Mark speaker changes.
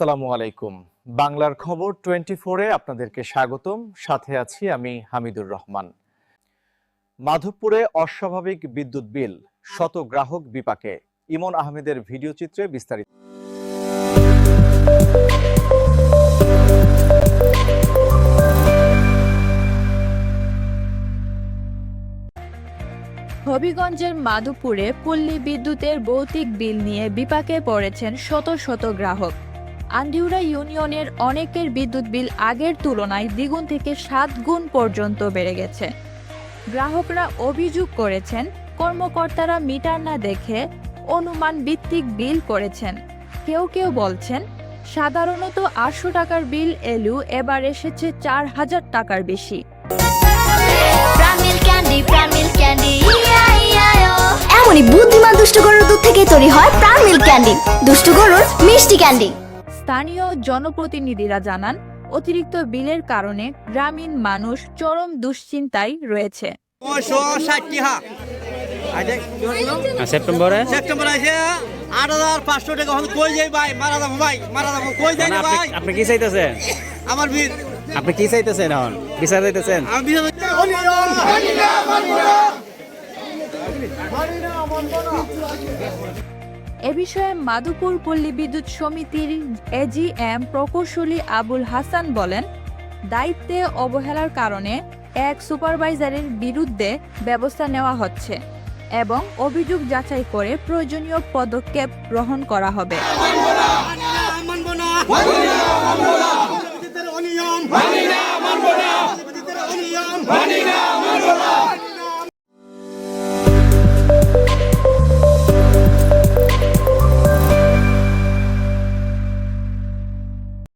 Speaker 1: আসসালামু আলাইকুম। বাংলার খবর টোয়েন্টি ফোরে আপনাদেরকে স্বাগতম। সাথে আছি আমি হামিদুর রহমান। মাধবপুরে অস্বাভাবিক বিদ্যুৎ বিল, শত গ্রাহক বিপাকে। ইমন আহমেদের ভিডিও চিত্রে বিস্তারিত।
Speaker 2: হবিগঞ্জের মাধুপুরে পল্লী বিদ্যুতের ভৌতিক বিল নিয়ে বিপাকে পড়েছেন শত শত গ্রাহক। আন্দিউরা ইউনিয়নের অনেকের বিদ্যুৎ বিল আগের তুলনায় দ্বিগুণ থেকে সাত গুণ পর্যন্ত বেড়ে গেছে। গ্রাহকরা অভিযোগ করেছেন, কর্মকর্তারা মিটার না দেখে অনুমান ভিত্তিক বিল করেছেন। কেউ কেউ বলছেন, সাধারণত আটশো টাকার বিল এলু এবার এসেছে চার হাজার টাকার বেশি।
Speaker 3: এমনই বুদ্ধিমান দুষ্টু গরুর দুধ থেকে তৈরি হয় প্রামিল ক্যান্ডি, দুষ্টু গরুর মিষ্টি ক্যান্ডি।
Speaker 2: স্থানীয় জনপ্রতিনিধিরা জানান অতিরিক্ত বিলের কারণে গ্রামীণ মানুষ চরম দুশ্চিন্তায় রয়েছে
Speaker 4: নয়শো ষাট টাকা আজকে কি হলো?
Speaker 5: আর সেপ্টেম্বরে
Speaker 4: আছে আট হাজার পাঁচশো টাকা কই যাই ভাই মারা যাব ভাই মারা যাব কই যাই
Speaker 5: মানে
Speaker 4: না ভাই
Speaker 5: আপনি আপনি কি চাইতেছেন
Speaker 4: আমার
Speaker 5: আপনি কি চাইতেছেন এখন বিচার চাইতেছেন
Speaker 4: আমি বিশেষ
Speaker 2: এ বিষয়ে মাধুপুর পল্লী বিদ্যুৎ সমিতির এজিএম প্রকৌশলী আবুল হাসান বলেন, দায়িত্বে অবহেলার কারণে এক সুপারভাইজারের বিরুদ্ধে ব্যবস্থা নেওয়া হচ্ছে এবং অভিযোগ যাচাই করে প্রয়োজনীয় পদক্ষেপ গ্রহণ করা হবে।
Speaker 4: অনিয়ম